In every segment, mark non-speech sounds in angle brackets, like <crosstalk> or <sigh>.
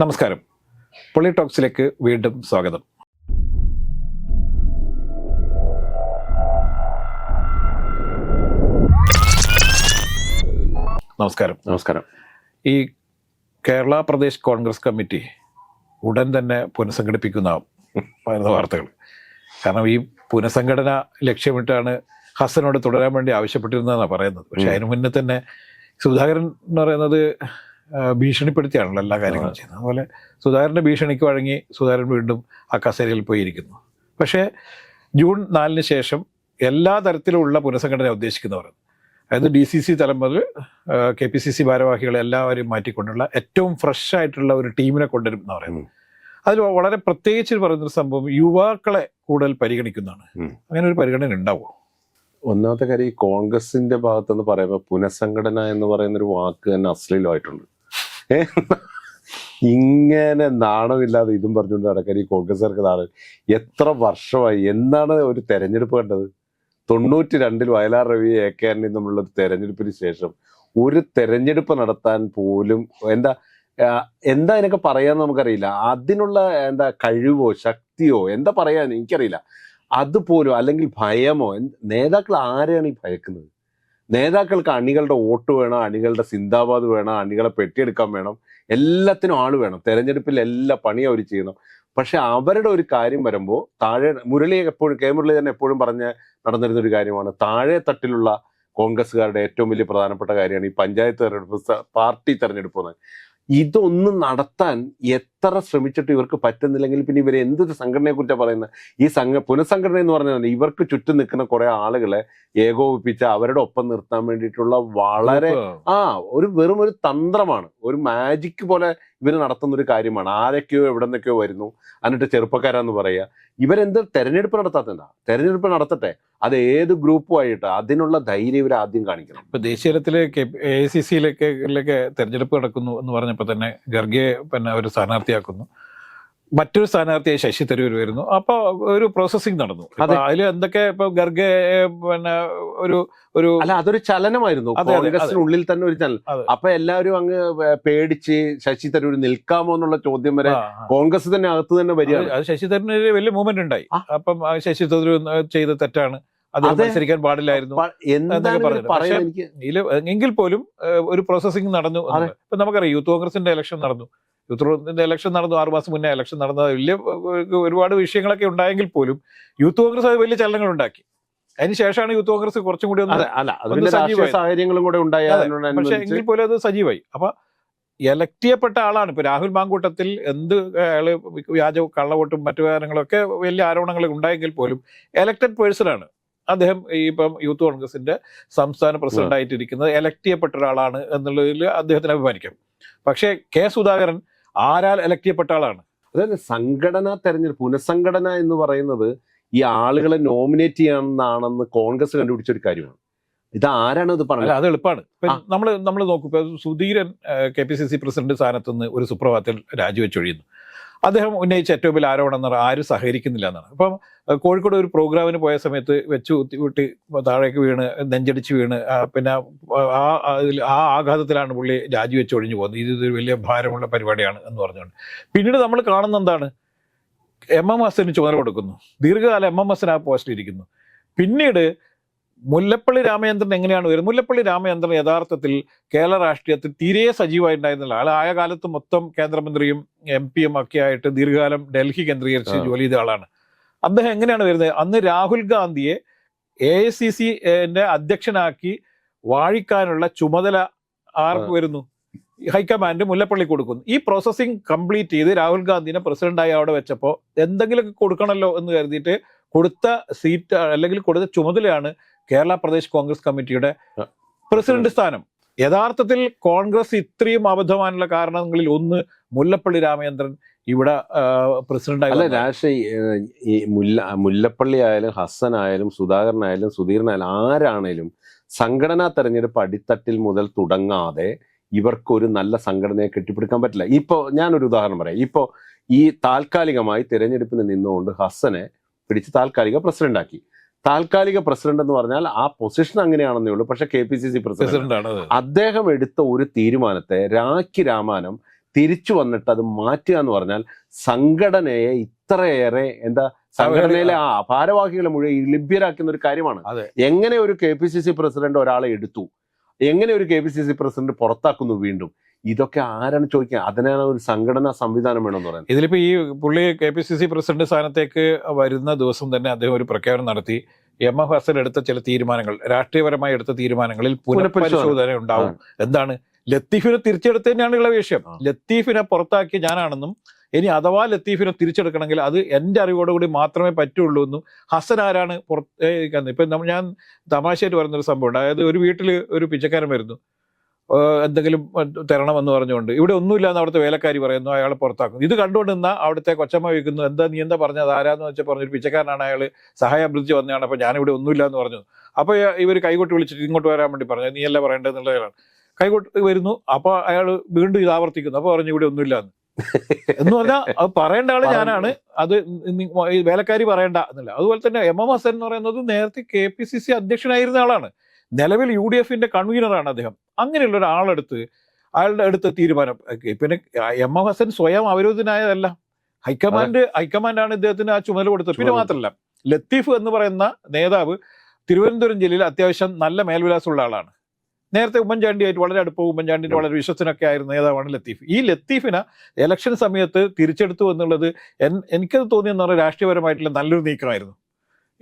നമസ്കാരം. പൊളി ടോക്സിലേക്ക് വീണ്ടും സ്വാഗതം. നമസ്കാരം. നമസ്കാരം. ഈ കേരള പ്രദേശ് കോൺഗ്രസ് കമ്മിറ്റി ഉടൻ തന്നെ പുനഃസംഘടിപ്പിക്കുന്ന വരുന്ന വാർത്തകൾ. കാരണം ഈ പുനഃസംഘടന ലക്ഷ്യമിട്ടാണ് ഹസനോട് തുടരാൻ വേണ്ടി ആവശ്യപ്പെട്ടിരുന്നതെന്നാണ് പറയുന്നത്. പക്ഷേ അതിനു മുന്നേ തന്നെ സുധാകരൻ എന്ന് പറയുന്നത് ഭീഷണിപ്പെടുത്തിയാണല്ലോ എല്ലാ കാര്യങ്ങളും ചെയ്യുന്നത്. അതുപോലെ സുധാകരന്റെ ഭീഷണിക്ക് വഴങ്ങി സുധാകരൻ വീണ്ടും ആ കസേരയിൽ പോയിരിക്കുന്നു. പക്ഷേ ജൂൺ നാലിന് ശേഷം എല്ലാ തരത്തിലുള്ള പുനഃസംഘടന ഉദ്ദേശിക്കുന്നവർ. അതായത് ഡി സി സി തലം മുതൽ കെ പി സി സി ഭാരവാഹികളെ എല്ലാവരെയും മാറ്റിക്കൊണ്ടുള്ള ഏറ്റവും ഫ്രഷ് ആയിട്ടുള്ള ഒരു ടീമിനെ കൊണ്ടുവരും എന്ന് പറയുന്നത് അതിൽ വളരെ പ്രത്യേകിച്ച് പറയുന്നൊരു സംഭവം യുവാക്കളെ കൂടുതൽ പരിഗണിക്കുന്നതാണ്. അങ്ങനെ ഒരു പരിഗണന ഉണ്ടാവുമോ ഒന്നാമത്തെ കാര്യം ഈ കോൺഗ്രസിന്റെ ഭാഗത്തുനിന്ന് പറയുമ്പോൾ പുനഃസംഘടന എന്ന് പറയുന്ന ഒരു വാക്ക് തന്നെ അശ്ലീലമായിട്ടുണ്ട്? ഇങ്ങനെ നാണമില്ലാതെ ഇതും പറഞ്ഞുകൊണ്ട് നടക്കാൻ ഈ കോൺഗ്രസ്സുകാർക്ക് എത്ര വർഷമായി? എന്നാണ് ഒരു തെരഞ്ഞെടുപ്പ് കണ്ടത്? തൊണ്ണൂറ്റി രണ്ടിൽ വയലാർ രവി എ കെ ആന്റണി തമ്മിലുള്ള ഒരു തെരഞ്ഞെടുപ്പിന് ശേഷം ഒരു തെരഞ്ഞെടുപ്പ് നടത്താൻ പോലും എന്താ എന്താ അതിനൊക്കെ പറയാന്ന് നമുക്കറിയില്ല. അതിനുള്ള എന്താ കഴിവോ ശക്തിയോ എന്താ പറയാൻ എനിക്കറിയില്ല. അതുപോലും അല്ലെങ്കിൽ ഭയമോ നേതാക്കൾ ആരെയാണ് ഈ ഭയക്കുന്നത്? നേതാക്കൾക്ക് അണികളുടെ വോട്ട് വേണം അണികളുടെ സിന്ദാബാദ് വേണം അണികളെ പെട്ടിയെടുക്കാൻ വേണം. എല്ലാത്തിനും ആൾ വേണം. തെരഞ്ഞെടുപ്പിൽ എല്ലാ പണിയും അവർ ചെയ്യണം. പക്ഷെ അവരുടെ ഒരു കാര്യം വരുമ്പോൾ താഴെ മുരളി എപ്പോഴും കെ മുരളി തന്നെ എപ്പോഴും പറഞ്ഞ് നടന്നിരുന്ന ഒരു കാര്യമാണ്. താഴെ തട്ടിലുള്ള കോൺഗ്രസ്സുകാരുടെ ഏറ്റവും വലിയ പ്രധാനപ്പെട്ട കാര്യമാണ് ഈ പഞ്ചായത്ത് തെരഞ്ഞെടുപ്പ് പാർട്ടി തെരഞ്ഞെടുപ്പ് ഇതൊന്നും നടത്താൻ എത്ര ശ്രമിച്ചിട്ട് ഇവർക്ക് പറ്റുന്നില്ലെങ്കിൽ പിന്നെ ഇവർ എന്തൊരു സംഘടനയെ കുറിച്ചാണ് പറയുന്നത്? ഈ സംഘ പുനഃസംഘടന എന്ന് പറഞ്ഞാൽ ഇവർക്ക് ചുറ്റും നിൽക്കുന്ന കുറെ ആളുകളെ ഏകോപിപ്പിച്ച് അവരുടെ ഒപ്പം നിർത്താൻ വേണ്ടിയിട്ടുള്ള വളരെ ആ ഒരു വെറും ഒരു തന്ത്രമാണ്. ഒരു മാജിക് പോലെ ഇവർ നടത്തുന്ന ഒരു കാര്യമാണ്. ആരൊക്കെയോ എവിടെ നിന്നൊക്കെയോ വരുന്നു. എന്നിട്ട് ചെറുപ്പക്കാരാന്ന് പറയുക. ഇവരെന്ത് തെരഞ്ഞെടുപ്പ് നടത്താത്തതാ? തെരഞ്ഞെടുപ്പ് നടത്തട്ടെ. അത് ഏത് ഗ്രൂപ്പുമായിട്ട് അതിനുള്ള ധൈര്യം ഇവർ ആദ്യം കാണിക്കണം. ഇപ്പൊ ദേശീയ തലത്തിൽ എ സി സിയിലേക്ക് തെരഞ്ഞെടുപ്പ് നടക്കുന്നു എന്ന് പറഞ്ഞപ്പോൾ തന്നെ ഗർഗെ പിന്നെ ഒരു സ്ഥാനാർത്ഥിയാക്കുന്നു മറ്റൊരു സ്ഥാനാർത്ഥിയായി ശശി തരൂർ വരുന്നു. അപ്പൊ ഒരു പ്രോസസ്സിംഗ് നടന്നു. അതെ. അതിൽ എന്തൊക്കെ ഇപ്പൊ ഗർഗെ പിന്നെ ഒരു ഒരു അല്ല അതൊരു ചലനമായിരുന്നു. ഉള്ളിൽ കോൺഗ്രസിനുള്ളിൽ തന്നെ ഒരു ചലനം. അപ്പൊ എല്ലാവരും അങ്ങ് പേടിച്ച് ശശി തരൂർ നിൽക്കാമോ എന്നുള്ള ചോദ്യം വരെ. കോൺഗ്രസ് തന്നെ അകത്ത് തന്നെ വരിക അത് ശശി തരൂരിന് വലിയ മൂവ്മെന്റ് ഉണ്ടായി. അപ്പം ശശി തരൂർ ചെയ്ത തെറ്റാണ്. അത്. മത്സരിക്കാൻ പാടില്ലായിരുന്നു എങ്കിൽ പോലും ഒരു പ്രോസസ്സിംഗ് നടന്നു. ഇപ്പൊ നമുക്കറിയാം യൂത്ത് കോൺഗ്രസിന്റെ ഇലക്ഷൻ നടന്നു. യൂത്ത് കോൺഗ്രസിന്റെ ഇലക്ഷൻ നടന്നു ആറു മാസം മുന്നേ ഇലക്ഷൻ നടന്ന വലിയ ഒരുപാട് വിഷയങ്ങളൊക്കെ ഉണ്ടായെങ്കിൽ പോലും യൂത്ത് കോൺഗ്രസ് അത് വലിയ ചലനങ്ങൾ ഉണ്ടാക്കി. അതിന് ശേഷമാണ് യൂത്ത് കോൺഗ്രസ് കുറച്ചും കൂടി ഒന്ന്. സാഹചര്യങ്ങളും കൂടെ പക്ഷെ എങ്കിൽ പോലും അത് സജീവായി. അപ്പൊ എലക്ട് ചെയ്യപ്പെട്ട ആളാണ്. ഇപ്പൊ രാഹുൽ മാങ്കൂട്ടത്തിൽ എന്ത് അയാൾ വ്യാജ കള്ളവോട്ടും മറ്റു കാര്യങ്ങളൊക്കെ വലിയ ആരോപണങ്ങൾ ഉണ്ടായെങ്കിൽ പോലും എലക്ടഡ് പേഴ്സൺ ആണ്. അദ്ദേഹം ഈ ഇപ്പം യൂത്ത് കോൺഗ്രസിന്റെ സംസ്ഥാന പ്രസിഡന്റ് ആയിട്ടിരിക്കുന്നത് എലക്ട് ചെയ്യപ്പെട്ട ഒരാളാണ് എന്നുള്ളതിൽ അദ്ദേഹത്തിന് അഭിമാനിക്കാം. പക്ഷേ കെ സുധാകരൻ ആരാൽ എലക്ട് ചെയ്യപ്പെട്ട ആളാണ്. അതായത് സംഘടനാ തെരഞ്ഞെടുപ്പ് പുനഃസംഘടന എന്ന് പറയുന്നത് ഈ ആളുകളെ നോമിനേറ്റ് ചെയ്യണമെന്നാണെന്ന് കോൺഗ്രസ് കണ്ടുപിടിച്ച ഒരു കാര്യമാണ്. ഇത് ആരാണ് ഇത് പറഞ്ഞത്? അത് എളുപ്പമാണ്. നമ്മൾ നമ്മൾ നോക്കും. Sudheeran K P C C president സ്ഥാനത്ത് നിന്ന് ഒരു സുപ്രഭാതത്തിൽ രാജിവെച്ചൊഴിയുന്നു. അദ്ദേഹം ഉന്നയിച്ച ഏറ്റവും വലിയ ആരോപണം എന്ന് പറഞ്ഞാൽ ആരും സഹകരിക്കുന്നില്ല എന്നാണ്. അപ്പം കോഴിക്കോട് ഒരു പ്രോഗ്രാമിന് പോയ സമയത്ത് വെച്ചു കുത്തി താഴേക്ക് വീണ് നെഞ്ചടിച്ച് വീണ് പിന്നെ ആ ആ ആഘാതത്തിലാണ് പുള്ളി രാജിവെച്ച് ഒഴിഞ്ഞു പോകുന്നത്. ഇത് വലിയ ഭാരമുള്ള പരിപാടിയാണ് എന്ന് പറഞ്ഞുകൊണ്ട്. പിന്നീട് നമ്മൾ കാണുന്ന എന്താണ്? എം എം ഹസന് ചുമതല കൊടുക്കുന്നു. ദീർഘകാലം എം എം ഹസൻ ആ പോസ്റ്റിൽ ഇരിക്കുന്നു. പിന്നീട് മുല്ലപ്പള്ളി രാമചന്ദ്രൻ എങ്ങനെയാണ് വരുന്നത്? മുല്ലപ്പള്ളി രാമചന്ദ്രൻ യഥാർത്ഥത്തിൽ കേരള രാഷ്ട്രീയത്തിൽ തീരെ സജീവമായിട്ടുണ്ടായിരുന്നില്ല. ആൾ ആയ കാലത്ത് മൊത്തം കേന്ദ്രമന്ത്രിയും എം പിയും ഒക്കെ ആയിട്ട് ദീർഘകാലം ഡൽഹി കേന്ദ്രീകരിച്ച്. ജോലി ചെയ്ത ആളാണ്. അദ്ദേഹം എങ്ങനെയാണ് വരുന്നത്? അന്ന് രാഹുൽ ഗാന്ധിയെ എ ഐ സി സി അധ്യക്ഷനാക്കി വാഴിക്കാനുള്ള ചുമതല ആർക്ക് വരുന്നു? ഹൈക്കമാൻഡ് മുല്ലപ്പള്ളി കൊടുക്കുന്നു. ഈ പ്രോസസ്സിംഗ് കംപ്ലീറ്റ് ചെയ്ത് രാഹുൽ ഗാന്ധിനെ പ്രസിഡന്റായി അവിടെ വെച്ചപ്പോൾ എന്തെങ്കിലുമൊക്കെ കൊടുക്കണമല്ലോ എന്ന് കരുതിയിട്ട് കൊടുത്ത സീറ്റ് അല്ലെങ്കിൽ കൊടുത്ത ചുമതലയാണ് കേരള പ്രദേശ് കോൺഗ്രസ് കമ്മിറ്റിയുടെ പ്രസിഡന്റ് സ്ഥാനം. യഥാർത്ഥത്തിൽ കോൺഗ്രസ് ഇത്രയും അബദ്ധമാനുള്ള കാരണങ്ങളിൽ ഒന്ന് മുല്ലപ്പള്ളി രാമചന്ദ്രൻ ഇവിടെ പ്രസിഡന്റായി അല്ല. രാഷ്ട്രീയ ഈ മുല്ല മുല്ലപ്പള്ളി ആയാലും ഹസൻ ആയാലും സുധാകരനായാലും സുധീരനായാലും ആരാണേലും സംഘടനാ തെരഞ്ഞെടുപ്പ് അടിത്തട്ടിൽ മുതൽ തുടങ്ങാതെ ഇവർക്കൊരു നല്ല സംഘടനയെ കെട്ടിപ്പിടിക്കാൻ പറ്റില്ല. ഇപ്പോൾ ഞാനൊരു ഉദാഹരണം പറയാം. ഇപ്പോൾ ഈ താൽക്കാലികമായി തിരഞ്ഞെടുപ്പിന് നിന്നുകൊണ്ട് ഹസ്സനെ പിടിച്ച് താൽക്കാലിക പ്രസിഡന്റ് ആക്കി താൽക്കാലിക പ്രസിഡന്റ് എന്ന് പറഞ്ഞാൽ ആ പൊസിഷൻ അങ്ങനെയാണെന്നേ ഉള്ളൂ. പക്ഷെ K P C C president. അദ്ദേഹം എടുത്ത ഒരു തീരുമാനത്തെ രാഖി രാമാനം തിരിച്ചു വന്നിട്ട് അത് മാറ്റുക എന്ന് പറഞ്ഞാൽ സംഘടനയെ ഇത്രയേറെ എന്താ സംഘടനയിലെ ആ ഭാരവാഹികളെ മുഴുവൻ ലഭ്യരാക്കുന്ന ഒരു കാര്യമാണ്. എങ്ങനെ ഒരു K P C C president ഒരാളെ എടുത്തു? എങ്ങനെ ഒരു K P C C president പുറത്താക്കുന്നു വീണ്ടും? ഇതൊക്കെ ആരാണ് ചോദിക്കുക? അതിനാണ് ഒരു സംഘടനാ സംവിധാനം വേണമെന്ന് പറയുന്നത്. ഇതിലിപ്പോ ഈ പുള്ളി K P C C president സ്ഥാനത്തേക്ക് വരുന്ന ദിവസം തന്നെ അദ്ദേഹം ഒരു പ്രഖ്യാപനം നടത്തി. എം എഫ് ഹസൻ എടുത്ത ചില തീരുമാനങ്ങൾ രാഷ്ട്രീയപരമായി എടുത്ത തീരുമാനങ്ങളിൽ പുനഃപരിശോധന ഉണ്ടാവും. എന്താണ്? ലത്തീഫിനെ തിരിച്ചെടുത്ത് തന്നെയാണുള്ള വിഷയം. ആ. ലത്തീഫിനെ പുറത്താക്കി ഞാനാണെന്നും ഇനി അഥവാ ലത്തീഫിനെ തിരിച്ചെടുക്കണമെങ്കിൽ അത് എന്റെ അറിവോടുകൂടി മാത്രമേ പറ്റുള്ളൂ എന്നും ഹസൻ ആരാണ് പുറത്ത് ഇപ്പൊ ഞാൻ തമാശയായിട്ട് പറയുന്നൊരു സംഭവം ഉണ്ട് അതായത് ഒരു വീട്ടിൽ ഒരു പിച്ചക്കാരൻ വരുന്നു. എന്തെങ്കിലും തരണമെന്ന് പറഞ്ഞുകൊണ്ട്. ഇവിടെ ഒന്നുമില്ലാന്ന് അവിടുത്തെ വേലക്കാരി പറയുന്നു അയാളെ പുറത്താക്കുന്നു. ഇത് കണ്ടുകൊണ്ട് നിന്ന അവിടുത്തെ കൊച്ചമ്മ വയ്ക്കുന്നു എന്താ നീ എന്താ പറഞ്ഞത്? ആരാന്ന് വെച്ചാൽ പറഞ്ഞൊരു പിച്ചക്കാരനാണ് അയാൾ സഹായം അഭ്യർത്ഥിച്ച് വന്നതാണ്. അപ്പോൾ ഞാനിവിടെ ഒന്നുമില്ല എന്ന് പറഞ്ഞു അപ്പോൾ ഇവർ കൈകൊട്ടി വിളിച്ചിട്ട് ഇങ്ങോട്ട് വരാൻ വേണ്ടി പറഞ്ഞു. നീ അല്ല പറയേണ്ടതെന്നുള്ളതാണ് കൈകൊട്ട് വരുന്നു. അപ്പോൾ അയാൾ വീണ്ടും ഇത് ആവർത്തിക്കുന്നു. അപ്പോൾ പറഞ്ഞു ഇവിടെ ഒന്നുമില്ല എന്ന് എന്ന് പറഞ്ഞാൽ അത് പറയേണ്ട ആൾ ഞാനാണ്. അത് വേലക്കാരി പറയണ്ട. എന്നല്ല. അതുപോലെ തന്നെ എം എം ഹസൻ എന്ന് പറയുന്നത് നേരത്തെ കെ പി സി സി അധ്യക്ഷനായിരുന്ന ആളാണ്. നിലവിൽ യു ഡി എഫിന്റെ കൺവീനറാണ് അദ്ദേഹം. അങ്ങനെയുള്ള ഒരാളെടുത്ത് അയാളുടെ അടുത്ത തീരുമാനം പിന്നെ എം എം ഹസൻ സ്വയം അവരോധനായതല്ല ഹൈക്കമാൻഡ് ഹൈക്കമാൻഡാണ് ഇദ്ദേഹത്തിന് ആ ചുമതല കൊടുത്തത്. പിന്നെ. മാത്രമല്ല ലത്തീഫ് എന്ന് പറയുന്ന നേതാവ് തിരുവനന്തപുരം ജില്ലയിൽ അത്യാവശ്യം നല്ല മേൽവിലാസമുള്ള ആളാണ്. നേരത്തെ ഉമ്മൻചാണ്ടിയായിട്ട് വളരെ അടുപ്പവും ഉമ്മൻചാണ്ടിന്റെ വളരെ വിശ്വസനൊക്കെ ആയിരുന്ന നേതാവാണ് ലത്തീഫ്. ഈ ലത്തീഫിനെ ഇലക്ഷൻ സമയത്ത് തിരിച്ചെടുത്തു എന്നുള്ളത് എൻ- എനിക്കത് തോന്നിയെന്ന് പറഞ്ഞാൽ രാഷ്ട്രീയപരമായിട്ടുള്ള നല്ലൊരു നീക്കമായിരുന്നു.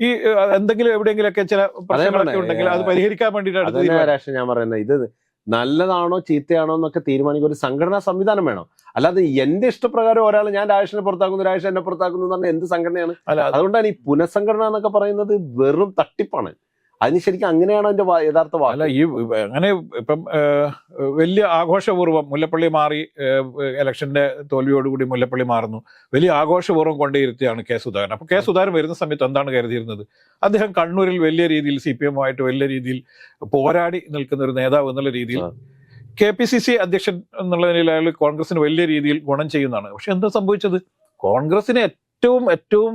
ഈ എന്തെങ്കിലും എവിടെയെങ്കിലൊക്കെ ചില പ്രശ്നങ്ങളൊക്കെ ഉണ്ടെങ്കിൽ അത്. പരിഹരിക്കാൻ വേണ്ടിയിട്ട് അടുത്ത അതന്നെ തീരുമാനം. രാഷ്ട്രീയ ഞാൻ പറയുന്നത് ഇത് നല്ലതാണോ ചീത്തയാണോ എന്നൊക്കെ തീരുമാനിക്കുക ഒരു സംഘടനാ സംവിധാനം വേണം. അല്ലാതെ എന്റെ ഇഷ്ടപ്രകാരം ഒരാൾ ഞാൻ രാജേഷിനെ പുറത്താക്കുന്നു രാജേഷ് എന്നെ പുറത്താക്കുന്നു എന്ന് പറഞ്ഞാൽ എന്ത് സംഘടനയാണ്? അതുകൊണ്ടാണ് ഈ പുനഃസംഘടന എന്നൊക്കെ പറയുന്നത് വെറും തട്ടിപ്പാണ്. അതിന് ശരിക്കും അങ്ങനെയാണ് അതിന്റെ യഥാർത്ഥ അല്ല ഈ അങ്ങനെ ഇപ്പം വലിയ ആഘോഷപൂർവം മുല്ലപ്പള്ളി മാറി ഇലക്ഷന്റെ തോൽവിയോടുകൂടി മുല്ലപ്പള്ളി മാറുന്നു. വലിയ ആഘോഷപൂർവം കൊണ്ടിരുത്തിയാണ് കെ സുധാകരൻ. അപ്പൊ കെ സുധാകരൻ വരുന്ന സമയത്ത് എന്താണ് കരുതിയിരുന്നത്? അദ്ദേഹം കണ്ണൂരിൽ വലിയ രീതിയിൽ സി പി എമ്മുമായിട്ട് വലിയ രീതിയിൽ പോരാടി നിൽക്കുന്ന ഒരു നേതാവ് എന്നുള്ള രീതിയിൽ. കെ പി സി സി അധ്യക്ഷൻ എന്നുള്ള നിലയിൽ അയാൾ കോൺഗ്രസിന് വലിയ രീതിയിൽ ഗുണം ചെയ്യുന്നതാണ്. പക്ഷെ എന്താ സംഭവിച്ചത്? കോൺഗ്രസിന് ഏറ്റവും ഏറ്റവും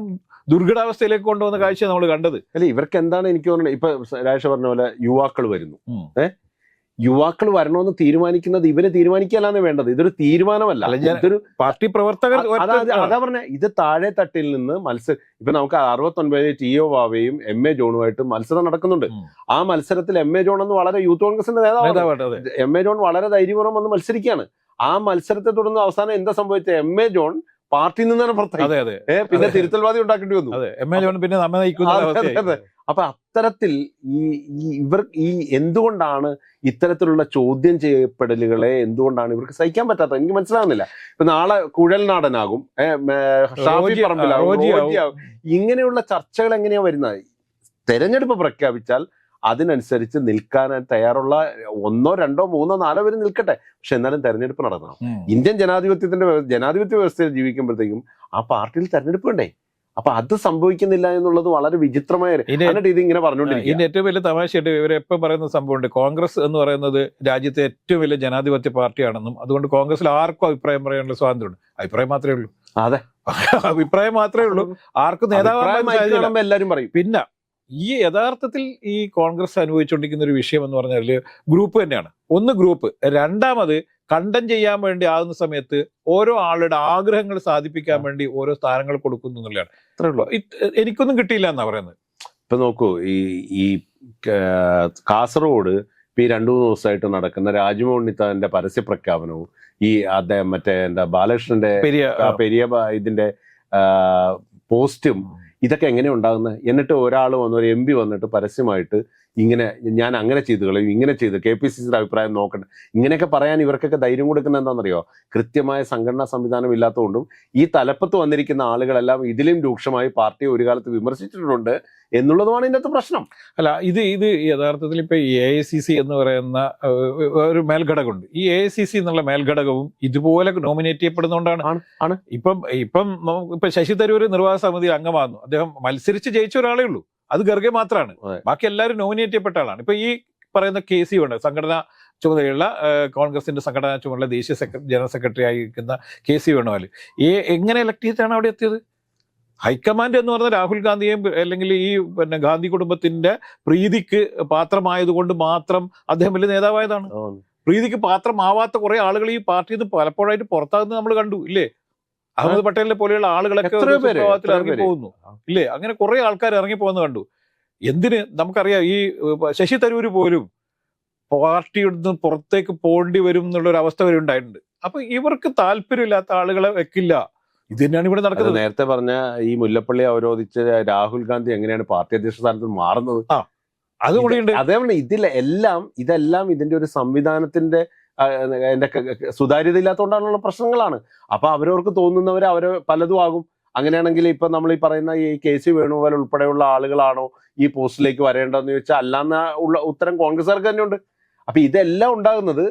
ദുർഘടാവസ്ഥയിലേക്ക് കൊണ്ടുവന്ന കാഴ്ച നമ്മൾ കണ്ടത്. അല്ല ഇവർക്ക് എന്താണ് എനിക്ക് തോന്നുന്നത്? ഇപ്പൊ രാജേഷ് പറഞ്ഞ പോലെ യുവാക്കൾ വരുന്നു. ഏഹ് യുവാക്കൾ വരണമെന്ന് തീരുമാനിക്കുന്നത് ഇവരെ തീരുമാനിക്കലാണ് വേണ്ടത്. ഇതൊരു തീരുമാനമല്ല. ഇതൊരു പാർട്ടി പ്രവർത്തകർ അതാ പറഞ്ഞ ഇത് താഴെ തട്ടിൽ നിന്ന് മത്സരം ഇപ്പൊ നമുക്ക് അറുപത്തൊൻപതിൽ ടി ഒ വാവയും എം എ ജോണുമായിട്ട് മത്സരം നടക്കുന്നുണ്ട്. ആ മത്സരത്തിൽ എം എ ജോൺ എന്ന് വളരെ യൂത്ത് കോൺഗ്രസിന്റെ നേതാവാണ്. എം എ ജോൺ വളരെ ധൈര്യപൂർവം വന്ന് മത്സരിക്കുകയാണ്. ആ മത്സരത്തെ തുടർന്ന് അവസാനം എന്താ സംഭവിച്ചത്? എം എ ജോൺ പാർട്ടിയിൽ നിന്നാണ് പുറത്തായി. പിന്നെ. തിരുത്തൽവാദി ഉണ്ടാക്കേണ്ടി വന്നു. പിന്നെ നമ്മെ അപ്പൊ അത്തരത്തിൽ ഈ ഇവർ ഈ എന്തുകൊണ്ടാണ് ഇത്തരത്തിലുള്ള ചോദ്യം ചെയ്യപ്പെടലുകളെ എന്തുകൊണ്ടാണ് ഇവർക്ക് സഹിക്കാൻ പറ്റാത്തത്? എനിക്ക് മനസ്സിലാകുന്നില്ല ഇപ്പൊ നാളെ കുഴൽനാടനാകും. ഇങ്ങനെയുള്ള ചർച്ചകൾ എങ്ങനെയാ വരുന്നത്? തെരഞ്ഞെടുപ്പ് പ്രഖ്യാപിച്ചാൽ അതിനനുസരിച്ച് നിൽക്കാൻ തയ്യാറുള്ള ഒന്നോ രണ്ടോ മൂന്നോ നാലോ പേര് നിൽക്കട്ടെ. പക്ഷെ എന്നാലും തെരഞ്ഞെടുപ്പ് നടക്കണം. ഇന്ത്യൻ ജനാധിപത്യത്തിന്റെ ജനാധിപത്യ വ്യവസ്ഥയിൽ ജീവിക്കുമ്പോഴത്തേക്കും ആ പാർട്ടിയിൽ തെരഞ്ഞെടുപ്പ് വേണ്ടേ? അപ്പൊ അത് സംഭവിക്കുന്നില്ല എന്നുള്ളത് വളരെ വിചിത്രമായ ഇനി ഇത് ഇങ്ങനെ പറഞ്ഞുകൊണ്ടിരിക്കും ഇതിന്റെ ഏറ്റവും വലിയ തമാശയായിട്ട് ഇവരെ എപ്പം പറയുന്ന സംഭവമുണ്ട്? കോൺഗ്രസ് എന്ന് പറയുന്നത് രാജ്യത്തെ ഏറ്റവും വലിയ ജനാധിപത്യ പാർട്ടിയാണെന്നും അതുകൊണ്ട് കോൺഗ്രസിൽ ആർക്കും അഭിപ്രായം പറയാനുള്ള സ്വാതന്ത്ര്യമുണ്ട്. അഭിപ്രായം മാത്രമേ ഉള്ളൂ. അതെ. അഭിപ്രായം മാത്രമേ ഉള്ളൂ. ആർക്കും നേതാവ് എല്ലാവരും പറയും. പിന്നെ ഈ യഥാർത്ഥത്തിൽ ഈ കോൺഗ്രസ് അനുഭവിച്ചുകൊണ്ടിരിക്കുന്ന ഒരു വിഷയം എന്ന് പറഞ്ഞാൽ ഗ്രൂപ്പ് തന്നെയാണ്. ഒന്ന് ഗ്രൂപ്പ് രണ്ടാമത് കണ്ടം ചെയ്യാൻ വേണ്ടി ആകുന്ന സമയത്ത് ഓരോ ആളുടെ ആഗ്രഹങ്ങൾ സാധിപ്പിക്കാൻ വേണ്ടി ഓരോ സ്ഥാനങ്ങൾ കൊടുക്കുന്നു എന്നുള്ളതാണ്. അത്രേ ഉള്ളൂ. എനിക്കൊന്നും കിട്ടിയില്ല എന്നാ പറയുന്നത്. ഇപ്പൊ നോക്കൂ ഈ ഈ കാസർഗോഡ് ഇപ്പൊ ഈ രണ്ടു മൂന്ന് ദിവസമായിട്ട് നടക്കുന്ന രാജ്മോഹൻ ഉണ്ണിത്താന്റെ പരസ്യ പ്രഖ്യാപനവും ഈ അദ്ദേഹം മറ്റേ എന്താ ബാലകൃഷ്ണന്റെ പെരിയ ഇതിന്റെ പോസ്റ്റും ഇതൊക്കെ എങ്ങനെ ഉണ്ടാകുന്നത് എന്നിട്ട് ഒരാൾ വന്ന് ഒരു എം പി വന്നിട്ട് പരസ്യമായിട്ട് ഇങ്ങനെ ഞാൻ അങ്ങനെ ചെയ്തു കളയും ഇങ്ങനെ ചെയ്തു കെ പി സി സിയുടെ അഭിപ്രായം നോക്കണ്ട. ഇങ്ങനെയൊക്കെ പറയാൻ ഇവർക്കൊക്കെ ധൈര്യം കൊടുക്കുന്ന എന്താണെന്നറിയോ? കൃത്യമായ സംഘടനാ സംവിധാനം ഇല്ലാത്തതുകൊണ്ടും ഈ തലപ്പത്ത് വന്നിരിക്കുന്ന ആളുകളെല്ലാം ഇതിലും രൂക്ഷമായി പാർട്ടിയെ ഒരു കാലത്ത് വിമർശിച്ചിട്ടുണ്ട്. എന്നുള്ളതുമാണ് ഇതിന്റെ പ്രശ്നം. അല്ല ഇത് ഇത് യഥാർത്ഥത്തിൽ ഇപ്പൊ എ ഐ സി സി എന്ന് പറയുന്ന ഒരു മേൽഘടകമുണ്ട്. ഈ എ ഐ സി സി എന്നുള്ള മേൽഘടകവും ഇതുപോലെ നോമിനേറ്റ് ചെയ്യപ്പെടുന്നതുകൊണ്ടാണ്. ആണ്, ആണ്. ഇപ്പം ഇപ്പം നമുക്ക് ഇപ്പൊ ശശി തരൂർ നിർവാഹ സമിതി അംഗമാകുന്നു. അദ്ദേഹം മത്സരിച്ച് ജയിച്ച ഒരാളേ ഉള്ളൂ. അത് ഗർഗെ മാത്രമാണ് ബാക്കി എല്ലാവരും നോമിനേറ്റ് ചെയ്യപ്പെട്ട ആളാണ്. ഇപ്പൊ ഈ പറയുന്ന കെ സി ഉണ്ട്. സംഘടനാ ചുമതലയുള്ള കോൺഗ്രസിന്റെ സംഘടനാ ചുമതല ദേശീയ സെക്രട്ടറി ജനറൽ സെക്രട്ടറി ആയിരിക്കുന്ന കെ സി വേണുഗോപാൽ. ഈ എങ്ങനെ ഇലക്ട് ചെയ്തിട്ടാണ് അവിടെ എത്തിയത്? ഹൈക്കമാൻഡ് എന്ന് പറഞ്ഞ രാഹുൽ ഗാന്ധിയെയും അല്ലെങ്കിൽ ഈ പിന്നെ ഗാന്ധി കുടുംബത്തിന്റെ പ്രീതിക്ക് പാത്രമായതുകൊണ്ട് മാത്രം അദ്ദേഹം വലിയ നേതാവായതാണ്. പ്രീതിക്ക് പാത്രമാവാത്ത കുറെ ആളുകൾ ഈ പാർട്ടിയിൽ നിന്ന് പലപ്പോഴായിട്ട് പുറത്താകുന്നത് നമ്മൾ കണ്ടു ഇല്ലേ? അഹമ്മദ് പട്ടേലിനെ പോലെയുള്ള ആളുകളൊക്കെ ഇറങ്ങി പോകുന്നു ഇല്ലേ? അങ്ങനെ കുറെ ആൾക്കാർ ഇറങ്ങി പോകുന്നത് കണ്ടു. എന്തിന്? നമുക്കറിയാം ഈ ശശി തരൂര് പോലും പാർട്ടിയുടെ നിന്ന് പുറത്തേക്ക് പോകേണ്ടി വരും എന്നുള്ള ഒരു അവസ്ഥ വരെ ഉണ്ടായിട്ടുണ്ട്. അപ്പൊ ഇവർക്ക് താല്പര്യമില്ലാത്ത ആളുകളെ വെക്കില്ല. ഇത് തന്നെയാണ് ഇവിടെ നടക്കുന്നത്. നേരത്തെ പറഞ്ഞ ഈ മുല്ലപ്പള്ളി അവരോധിച്ച് രാഹുൽ ഗാന്ധി എങ്ങനെയാണ് പാർട്ടി അധ്യക്ഷ സ്ഥാനത്ത് മാറുന്നത്? അതുകൂടിയുണ്ട് അതേപോലെ ഇതിൽ എല്ലാം ഇതെല്ലാം ഇതിന്റെ ഒരു സംവിധാനത്തിന്റെ എന്റെ സുതാര്യത ഇല്ലാത്തതുകൊണ്ടാണുള്ള പ്രശ്നങ്ങളാണ്. അപ്പൊ അവരവർക്ക് തോന്നുന്നവർ അവർ പലതും ആകും. അങ്ങനെയാണെങ്കിൽ ഇപ്പൊ നമ്മൾ ഈ പറയുന്ന ഈ കെ സി വേണുഗോപാൽ ഉൾപ്പെടെയുള്ള ആളുകളാണോ ഈ പോസ്റ്റിലേക്ക് വരേണ്ടതെന്ന് ചോദിച്ചാൽ അല്ലാന്ന ഉള്ള ഉത്തരം കോൺഗ്രസ്സുകാർക്ക് തന്നെ ഉണ്ട് അപ്പൊ ഇതെല്ലാം ഉണ്ടാകുന്നത്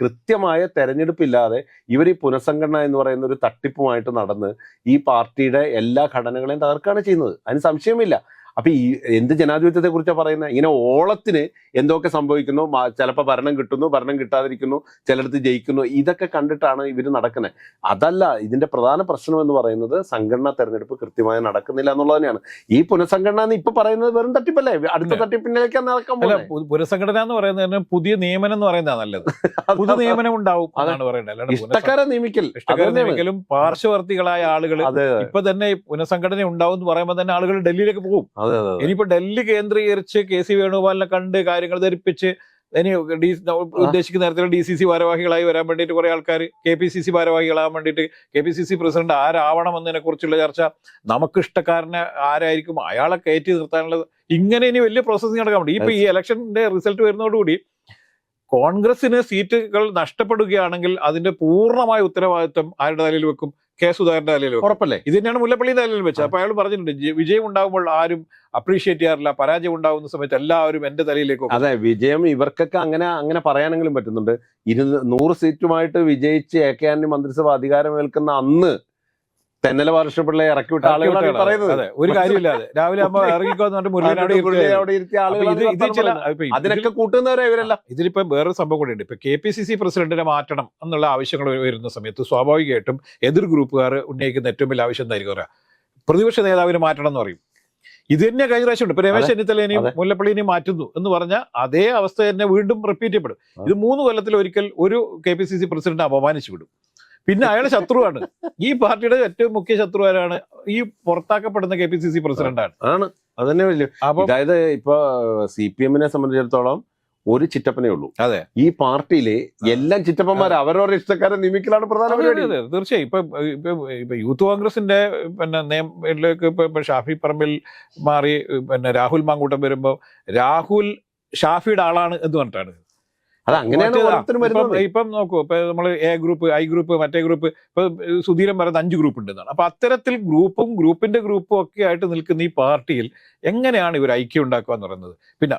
കൃത്യമായ തെരഞ്ഞെടുപ്പില്ലാതെ ഇവർ ഈ പുനഃസംഘടന എന്ന് പറയുന്ന ഒരു തട്ടിപ്പുമായിട്ട് നടന്ന് ഈ പാർട്ടിയുടെ എല്ലാ ഘടനകളെയും തകർക്കുകയാണ് ചെയ്യുന്നത്. അതിന് സംശയമില്ല. അപ്പൊ ഈ എന്ത് ജനാധിപത്യത്തെ കുറിച്ചാണ് പറയുന്നത് ഇങ്ങനെ ഓളത്തിന് എന്തൊക്കെ സംഭവിക്കുന്നു? ചിലപ്പോൾ ഭരണം കിട്ടുന്നു ഭരണം കിട്ടാതിരിക്കുന്നു ചിലടത്ത് ജയിക്കുന്നു ഇതൊക്കെ കണ്ടിട്ടാണ് ഇവർ നടക്കുന്നത് അതല്ല ഇതിന്റെ പ്രധാന പ്രശ്നം എന്ന് പറയുന്നത് സംഘടനാ തെരഞ്ഞെടുപ്പ് കൃത്യമായി നടക്കുന്നില്ല എന്നുള്ളത് തന്നെയാണ്. ഈ പുനഃസംഘടന എന്ന് ഇപ്പൊ പറയുന്നത് വെറും തട്ടിപ്പല്ലേ? അടുത്ത ഇല്ല. നടക്കാൻ പുനഃസംഘടന എന്ന് പറയുന്നത് പുതിയ നിയമനം എന്ന് പറയുന്നതാണ് നല്ലത്. <laughs> പുതിയ നിയമനം ഉണ്ടാവും അതാണ് പറയുന്നത് ഇഷ്ടക്കാരെ നിയമിക്കൽ. ഇഷ്ടക്കാരെ നിയമിക്കലും പാർശ്വവർത്തികളായ ആളുകൾ ഇപ്പൊ തന്നെ പുനഃസംഘടന ഉണ്ടാവും എന്ന് പറയുമ്പോൾ തന്നെ ആളുകൾ ഡൽഹിയിലേക്ക് പോകും. ഇനിയിപ്പോ ഡൽഹി കേന്ദ്രീകരിച്ച് കെ സി വേണുഗോപാലിനെ കണ്ട് കാര്യങ്ങൾ ധരിപ്പിച്ച് ഇനി ഡി ഉദ്ദേശിക്കുന്ന തരത്തിലുള്ള ഡി സി സി ഭാരവാഹികളായി വരാൻ വേണ്ടിയിട്ട് കുറെ ആൾക്കാർ കെ പി സി സി ഭാരവാഹികളാകാൻ വേണ്ടിയിട്ട് K P C C president ആരാവണം എന്നതിനെ കുറിച്ചുള്ള ചർച്ച നമുക്ക് ഇഷ്ടക്കാരനെ ആരായിരിക്കും അയാളെ കയറ്റി നിർത്താനുള്ളത് ഇങ്ങനെ ഇനി വലിയ പ്രോസസ്സിംഗ് നടക്കാൻ വേണ്ടി ഇപ്പൊ ഈ ഇലക്ഷന്റെ റിസൾട്ട് വരുന്നതോടുകൂടി കോൺഗ്രസിന് സീറ്റുകൾ നഷ്ടപ്പെടുകയാണെങ്കിൽ അതിന്റെ പൂർണമായ ഉത്തരവാദിത്വം ആരുടെ തലയിൽ വെക്കും? കെ സുധാകരന്റെ വെക്കും ഉറപ്പല്ലേ? ഇത് തന്നെയാണ് മുല്ലപ്പള്ളി തലയിൽ വെച്ചത്. അപ്പൊ അയാൾ പറഞ്ഞിട്ടുണ്ട് വിജയം ഉണ്ടാകുമ്പോൾ ആരും അപ്രീഷിയേറ്റ് ചെയ്യാറില്ല പരാജയം ഉണ്ടാകുന്ന സമയത്ത് എല്ലാവരും എന്റെ തലയിലേക്ക്. അതെ വിജയം ഇവർക്കൊക്കെ അങ്ങനെ അങ്ങനെ പറയാനെങ്കിലും പറ്റുന്നുണ്ട്. ഇരുന്ന് നൂറ് സീറ്റുമായിട്ട് വിജയിച്ച് എ കെ ആന്റണി മന്ത്രിസഭ അധികാരമേൽക്കുന്ന അന്ന് തെന്നല ബാലകൃഷ്ണപിള്ളയെ ഇറക്കി വിട്ട ആളുകളാണ് പറയുന്നത്. ഒരു കാര്യമില്ലാതെ. രാവിലെ അമ്മ ഇറങ്ങിക്കോന്നിട്ട് അതിനൊക്കെ കൂട്ടുന്നവരെ ഇവരല്ല. ഇതിലിപ്പോ വേറൊരു സംഭവം കൂടെ ഉണ്ട് ഇപ്പൊ കെ പി സി സി പ്രസിഡന്റിനെ മാറ്റണം എന്നുള്ള ആവശ്യങ്ങൾ വരുന്ന സമയത്ത് സ്വാഭാവികമായിട്ടും എതിർ ഗ്രൂപ്പുകാർ ഉന്നയിക്കുന്ന ഏറ്റവും വലിയ ആവശ്യം എന്തായിരിക്കും പറയാ? പ്രതിപക്ഷ നേതാവിനെ മാറ്റണം എന്ന് പറയും. ഇത് തന്നെ കഴിഞ്ഞ പ്രാവശ്യം ഉണ്ട്. ഇപ്പൊ രമേശ്. ചെന്നിത്തലേനെയും മുല്ലപ്പള്ളിനെയും മാറ്റുന്നു എന്ന് പറഞ്ഞാൽ അതേ അവസ്ഥ തന്നെ വീണ്ടും റിപ്പീറ്റ് ചെയ്യപ്പെടും. ഇത് മൂന്ന് കൊല്ലത്തിൽ ഒരിക്കൽ ഒരു K P C C president അപമാനിച്ചു വിടും. പിന്നെ അയാൾ ശത്രുവാണ്. ഈ പാർട്ടിയുടെ ഏറ്റവും മുഖ്യ ശത്രു ആരാണ് ഈ പുറത്താക്കപ്പെടുന്ന കെ പി സി സി പ്രസിഡന്റാണ്. ആണ്. അതന്നെ വലിയ അതായത് ഇപ്പൊ സി പി എമ്മിനെ സംബന്ധിച്ചിടത്തോളം ഒരു ചിറ്റപ്പനേ ഉള്ളൂ. അതെ. ഈ പാർട്ടിയിലെ എല്ലാം ചിറ്റപ്പന്മാർ അവരവരുടെ ഇഷ്ടക്കാരെ നിയമിക്കലാണ് പ്രധാന പരിപാടി. തീർച്ചയായും. ഇപ്പൊ ഇപ്പൊ ഇപ്പൊ യൂത്ത് കോൺഗ്രസിന്റെ പിന്നെ നിയമത്തിലേക്ക് ഇപ്പൊ ഇപ്പൊ ഷാഫി പറമ്പിൽ മാറി പിന്നെ രാഹുൽ മാങ്കൂട്ടം വരുമ്പോ രാഹുൽ ഷാഫിയുടെ ആളാണ് എന്ന് പറഞ്ഞിട്ടാണ്. അത് അങ്ങനെയാണ് ഇപ്പം നോക്കൂ ഇപ്പൊ നമ്മൾ എ ഗ്രൂപ്പ് ഐ ഗ്രൂപ്പ് മറ്റേ ഗ്രൂപ്പ് ഇപ്പൊ സുധീരൻ പറയുന്ന അഞ്ച് ഗ്രൂപ്പ് ഉണ്ടെന്നാണ്. അപ്പൊ അത്തരത്തിൽ ഗ്രൂപ്പും ഗ്രൂപ്പിന്റെ ഗ്രൂപ്പും ഒക്കെ ആയിട്ട് നിൽക്കുന്ന ഈ പാർട്ടിയിൽ എങ്ങനെയാണ് ഇവർ ഐക്യം ഉണ്ടാക്കുക എന്ന് പറയുന്നത്? പിന്നെ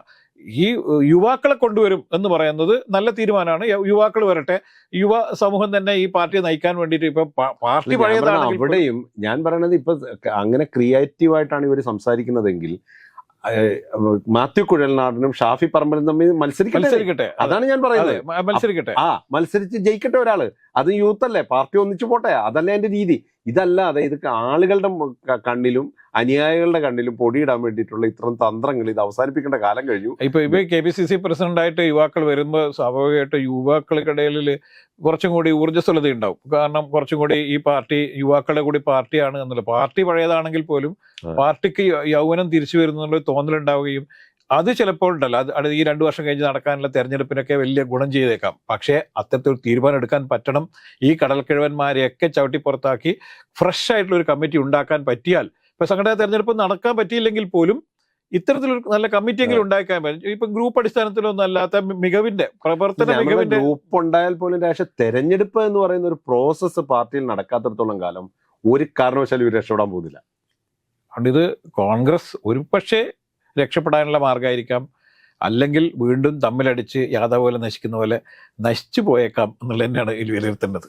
ഈ യുവാക്കളെ കൊണ്ടുവരും എന്ന് പറയുന്നത് നല്ല തീരുമാനമാണ്. യുവാക്കൾ വരട്ടെ. യുവ സമൂഹം തന്നെ ഈ പാർട്ടിയെ നയിക്കാൻ വേണ്ടിയിട്ട് ഇപ്പൊ പാർട്ടി പഴയതാണ് അവിടെയും ഞാൻ പറയണത് ഇപ്പൊ അങ്ങനെ ക്രിയേറ്റീവായിട്ടാണ് ഇവർ സംസാരിക്കുന്നതെങ്കിൽ മാത്യു കുഴൽനാടനും ഷാഫി പറമ്പലും തമ്മിൽ മത്സരിക്കട്ടെ? മത്സരിക്കട്ടെ. അതാണ് ഞാൻ പറയുന്നത്. മത്സരിക്കട്ടെ. ആ മത്സരിച്ച് ജയിക്കട്ടെ ഒരാൾ. അത് യൂത്ത് അല്ലേ? പാർട്ടി ഒന്നിച്ചു പോട്ടെ. അതല്ലേ എന്റെ രീതി. ഇതല്ലാതെ ഇത് ആളുകളുടെ കണ്ണിലും അനുയായികളുടെ കണ്ണിലും പൊടിയിടാൻ വേണ്ടിയിട്ടുള്ള ഇത്തരം തന്ത്രങ്ങൾ ഇത് അവസാനിപ്പിക്കേണ്ട കാലം കഴിഞ്ഞു. ഇപ്പൊ ഇപ്പൊ കെ പി സി സി പ്രസിഡന്റായിട്ട് യുവാക്കൾ വരുമ്പോൾ സ്വാഭാവികമായിട്ട് യുവാക്കൾക്കിടയിൽ കുറച്ചും കൂടി ഊർജസ്വലത ഉണ്ടാവും. കാരണം കുറച്ചും കൂടി ഈ പാർട്ടി യുവാക്കളുടെ കൂടി പാർട്ടിയാണ് എന്നുള്ള പാർട്ടി പഴയതാണെങ്കിൽ പോലും പാർട്ടിക്ക് യൗവനം തിരിച്ചു വരുന്നുള്ള തോന്നലുണ്ടാവുകയും അത് ചിലപ്പോൾ ഉണ്ടല്ലോ. അത് ഈ രണ്ടു വർഷം കഴിഞ്ഞ് നടക്കാനുള്ള തെരഞ്ഞെടുപ്പിനൊക്കെ വലിയ ഗുണം ചെയ്തേക്കാം. പക്ഷേ അത്തരത്തിൽ തീരുമാനം എടുക്കാൻ പറ്റണം. ഈ കടൽക്കിഴവന്മാരെയൊക്കെ ചവിട്ടി പുറത്താക്കി ഫ്രഷ് ആയിട്ടുള്ള ഒരു കമ്മിറ്റി ഉണ്ടാക്കാൻ പറ്റിയാൽ ഇപ്പൊ സംഘടനാ തെരഞ്ഞെടുപ്പ് നടക്കാൻ പറ്റിയില്ലെങ്കിൽ പോലും ഇത്തരത്തിലൊരു നല്ല കമ്മിറ്റി എങ്കിലും ഉണ്ടാക്കാൻ പറ്റും. ഇപ്പൊ ഗ്രൂപ്പ് അടിസ്ഥാനത്തിലൊന്നും അല്ലാത്ത മികവിന്റെ പ്രവർത്തന മികവിന്റെ ഗ്രൂപ്പ് ഉണ്ടായാൽ പോലും പക്ഷെ തെരഞ്ഞെടുപ്പ് എന്ന് പറയുന്ന ഒരു പ്രോസസ്സ് പാർട്ടിയിൽ നടക്കാത്തടത്തോളം കാലം ഒരു കാരണവശാലും ഇവർ രക്ഷപ്പെടാൻ പോകുന്നില്ല. അതുകൊണ്ട് ഇത് കോൺഗ്രസ് ഒരു പക്ഷേ രക്ഷപ്പെടാനുള്ള മാർഗമായിരിക്കാം അല്ലെങ്കിൽ വീണ്ടും തമ്മിലടിച്ച് യാദവ് പോലെ നശിക്കുന്ന പോലെ നശിച്ചു പോയേക്കാം എന്നുള്ളത് തന്നെയാണ് ഇതിൽ വിലയിരുത്തേണ്ടത്.